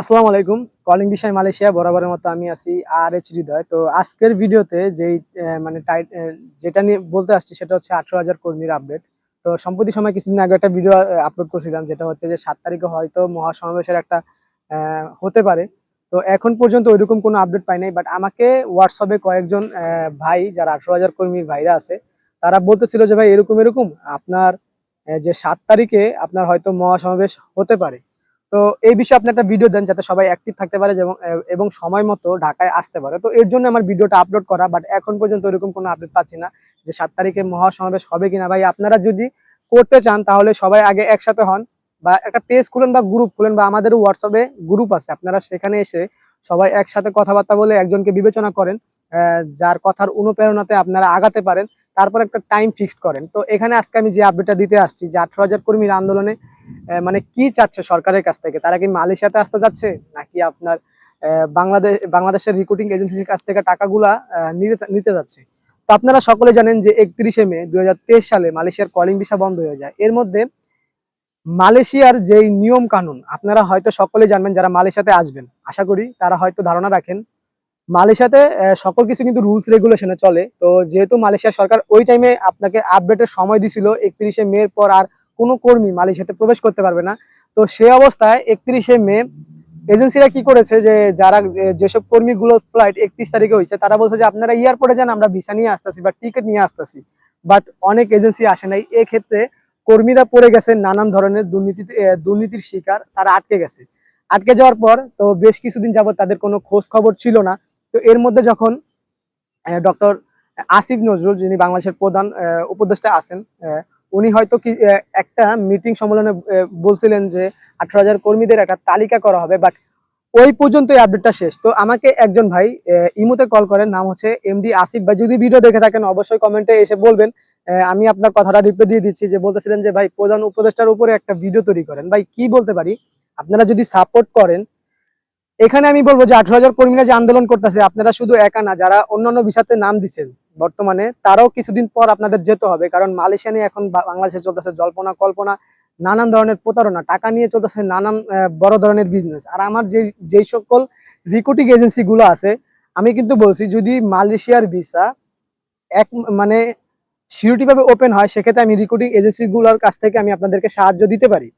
আসসালামু আলাইকুম। কলিং বিষয় মালয়েশিয়া, বরাবরের মতো আমি আছি আর এইচ হৃদয়। তো আজকের ভিডিওতে যেই মানে যেটা নিয়ে বলতে আসছি সেটা হচ্ছে আঠেরো হাজার কর্মীর আপডেট তো সম্প্রতি সময় কিছুদিন আগে একটা ভিডিও আপলোড করছিলাম, যেটা হচ্ছে যে সাত তারিখে হয়তো মহাসমাবেশের একটা হতে পারে। তো এখন পর্যন্ত ওইরকম কোনো আপডেট পাই নাই বাট আমাকে হোয়াটসঅ্যাপে কয়েকজন ভাই, যারা আঠেরো হাজার কর্মীর ভাইরা আছে, তারা বলতেছিল যে, ভাই, এরকম এরকম, আপনার যে সাত তারিখে আপনার হয়তো মহাসমাবেশ হতে পারে। তো এই বিষয়ে আপনি একটা ভিডিও দেন যাতে সবাই অ্যাক্টিভ থাকতে পারে এবং সময় মতো ঢাকায় আসতে পারে। তো এর জন্য আমার ভিডিওটা আপলোড করা বাট এখন পর্যন্ত এরকম কোনো আপডেট পাচ্ছি না যে সাত তারিখে মহাসমাবেশ হবে কিনা। ভাই, আপনারা যদি করতে চান, তাহলে সবাই আগে একসাথে হন বা একটা পেজ খুলেন বা গ্রুপ খুলেন বা আমাদের হোয়াটসঅ্যাপে গ্রুপ আছে। আপনারা সেখানে এসে সবাই একসাথে কথাবার্তা বলে একজনকে বিবেচনা করেন যার কথার অনুপ্রেরণাতে আপনারা আগাতে পারেন, তারপর একটা টাইম ফিক্সড করেন। তো এখানে আজকে আমি যে আপডেটটা দিতে আসছি, যে আঠারো হাজার কর্মীর আন্দোলনে মানে কি চাচ্ছে সরকারের কাছ থেকে? তারা কি মালয়েশিয়াতে আসতে যাচ্ছে? নাকি আপনার বাংলাদেশ বাংলাদেশের রিক্রুটিং এজেন্সির কাছ থেকে টাকাগুলা নিতে নিতে যাচ্ছে? তো আপনারা সকলে জানেন যে একত্রিশে মে দুই সালে মালয়েশিয়ার কলিং ভিসা বন্ধ হয়ে যায়। এর মধ্যে মালয়েশিয়ার যেই নিয়ম কানুন, আপনারা হয়তো সকলে জানবেন যারা মালয়েশিয়াতে আসবেন। আশা করি তারা হয়তো ধারণা রাখেন। মালয়েশিয়াতে সকল কিছু কিন্তু রুলস রেগুলেশনে চলে। তো যেহেতু মালয়েশিয়ার সরকার ওই টাইমে আপনাকে আপডেটের সময় দিছিল, একত্রিশে মে পর আর কোনো কর্মী মালয়েশিয়াতে প্রবেশ করতে পারবে না। তো সে অবস্থায় একত্রিশে মে এজেন্সিরা কি করেছে যে যারা যেসব কর্মীগুলো ফ্লাইট একত্রিশ তারিখে হয়েছে তারা বলছে যে আপনারা এয়ারপোর্টে যান আমরা ভিসা নিয়ে আসতেছি বা টিকিট নিয়ে আসতেছি। বাট অনেক এজেন্সি আসে নাই। এক্ষেত্রে কর্মীরা পড়ে গেছে নানান ধরনের দুর্নীতিতে আহ, দুর্নীতির শিকার তারা আটকে গেছে। আটকে যাওয়ার পর তো বেশ কিছুদিন যাবত তাদের কোনো খোঁজ খবর ছিল না। তো এর মধ্যে যখন ডক্টর আসিফ নজরুল যিনি বাংলাদেশের প্রধান উপদেষ্টা আছেন উনি হয়তো কি একটা মিটিং সম্মেলনে বলছিলেন যে আঠারো হাজার কর্মীদের একটা তালিকা করা হবে বাট ওই পর্যন্ত এই আপডেটটা শেষ। তো আমাকে একজন ভাই ইমুতে কল করেন, নাম হচ্ছে এমডি আসিফ ভাই। যদি ভিডিও দেখে থাকেন, অবশ্যই কমেন্টে এসে বলবেন। আমি আপনার কথাটা রিপ্লাই দিয়ে দিচ্ছি যে বলতেছিলেন যে, ভাই, প্রধান উপদেষ্টার উপরে একটা ভিডিও তৈরি করেন। ভাই, কি বলতে পারি? আপনারা যদি সাপোর্ট করেন, এখানে আমি বলব যে আঠারো হাজার কর্মীরা যে আন্দোলন করতেছে, আপনারা শুধু একা না, যারা অন্যান্য বিষয়তে নাম দিচ্ছেন বর্তমানে তারাও কিছুদিন পর আপনাদের যেতে হবে, কারণ মালয়েশিয়া নিয়ে এখন বাংলাদেশে চলতেছে জল্পনা কল্পনা, নানান ধরনের প্রতারণা, টাকা নিয়ে চলতেছে নানান বড় ধরনের বিজনেস আর আমার যে, যেই সকল রিক্রুটিং এজেন্সি গুলো আছে, আমি কিন্তু বলছি যদি মালয়েশিয়ার ভিসা এক মানে সিউরিটি ভাবে ওপেন হয়, সেক্ষেত্রে আমি রিক্রুটিং এজেন্সি গুলোর কাছ থেকে আমি আপনাদেরকে সাহায্য দিতে পারি।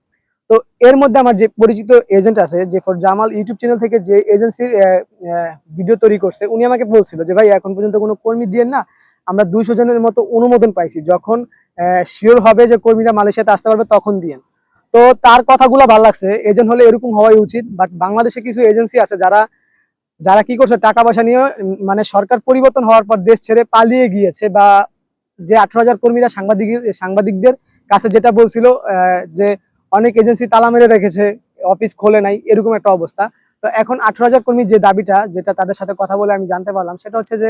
তো এর মধ্যে আমার যে পরিচিত এজেন্ট আছে, যে ফর জামাল ইউটিউব চ্যানেল থেকে যে এজেন্সির ভিডিও তৈরি করছে, উনি আমাকে বলছিল যে, ভাই, এখন পর্যন্ত কোনো কর্মী দিয়ে না, আমরা দুইশো জনের মতো অনুমোদন পাইছি। যখন শিওর হবে যে কর্মীরা মালয়েশিয়াতে আসতে পারবে, তখন দিয়েন। তো তার কথাগুলো ভালো লাগছে। এজেন্ট হলে এরকম হওয়াই উচিত বাট বাংলাদেশে কিছু এজেন্সি আছে যারা যারা কি করছে, টাকা পয়সা নিয়ে মানে সরকার পরিবর্তন হওয়ার পর দেশ ছেড়ে পালিয়ে গিয়েছে বা যে আঠারো হাজার কর্মীরা সাংবাদিক, সাংবাদিকদের কাছে যেটা বলছিল যে অনেক এজেন্সি তালা মেরে রেখেছে, অফিস খোলে নাই, এরকম একটা অবস্থা। তো এখন আঠারো হাজার কর্মীর যে দাবিটা, যেটা তাদের সাথে কথা বলে আমি জানতে পারলাম, সেটা হচ্ছে যে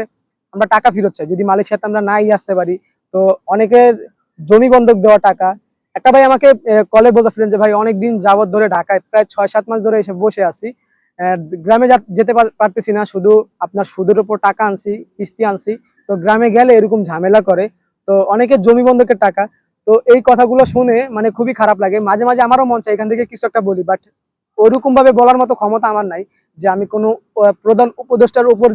আমরা টাকা ফেরত চাই। যদি মালয়েশিয়াতে আমরা নাই আসতে পারি, তো অনেকের জমি বন্ধক দেওয়া টাকা। একটা ভাই আমাকে কলে বলতেছিলেন যে, ভাই অনেক দিন যাবত ধরে ঢাকায়, প্রায় ছয় সাত মাস ধরে এসে বসে আছি। গ্রামে যেতে পার- পারতেছি না, শুধু আপনার সুদের উপর টাকা আনছি, কিস্তি আনছি। তো গ্রামে গেলে এরকম ঝামেলা করে। তো অনেকের জমি বন্ধকের টাকা তো এই কথাগুলো শুনে মানে খুবই খারাপ লাগে। মাঝে মাঝে আমারও মন চায়, এখান থেকে কিছু একটা বলি বাট ওরকম ভাবে বলার মতো ক্ষমতা আমার নাই যে আমি কোনো প্রধান উপদেষ্টার উপর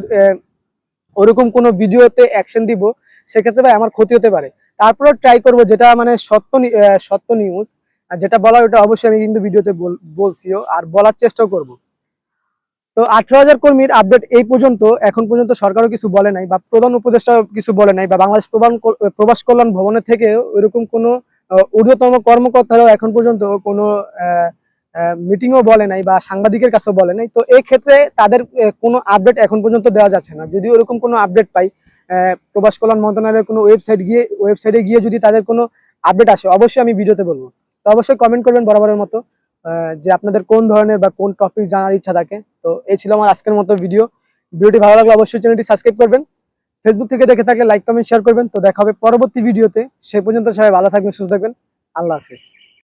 ওরকম কোনো ভিডিওতে অ্যাকশন দিব, সেক্ষেত্রে ভাই আমার ক্ষতি হতে পারে। তারপরে ট্রাই করব যেটা মানে সত্য সত্য নিউজ আর যেটা বলার ওটা অবশ্যই আমি কিন্তু ভিডিওতে বল- বলছিও, আর বলার চেষ্টাও করব। তো আঠারো হাজার কর্মীর আপডেট এই পর্যন্ত, এখন পর্যন্ত সরকারও কিছু বলে নাই বা প্রধান উপদেষ্টাও কিছু বলে নাই বা বাংলাদেশ প্রবাস কল্যাণ ভবনের থেকে ওইরকম কোনো ঊর্ধ্বতম কর্মকর্তারাও এখন পর্যন্ত কোনো মিটিংও বলে নাই বা সাংবাদিকের কাছেও বলে নাই। তো এই ক্ষেত্রে তাদের কোনো আপডেট এখন পর্যন্ত দেওয়া যাচ্ছে না। যদি ওরকম কোনো আপডেট পাই প্রবাস কল্যাণ মন্ত্রণালয়ের কোনো ওয়েবসাইট গিয়ে ওয়েবসাইটে গিয়ে যদি তাদের কোনো আপডেট আসে, অবশ্যই আমি ভিডিওতে বলব। তো অবশ্যই কমেন্ট করবেন বরাবরের মতো। যে আপনাদের কোন ধরনের বা কোন টপিক জানার ইচ্ছা থাকে। তো এই ছিল আমার আজকের মতো ভিডিও ভিডিওটি ভালো লাগলে অবশ্যই চ্যানেলটি সাবস্ক্রাইব করবেন। ফেসবুক থেকে দেখে থাকলে লাইক কমেন্ট শেয়ার করবেন। তো দেখা হবে পরবর্তী ভিডিওতে সে পর্যন্ত সবাই ভালো থাকবেন, সুস্থ থাকবেন। আল্লাহ হাফিজ।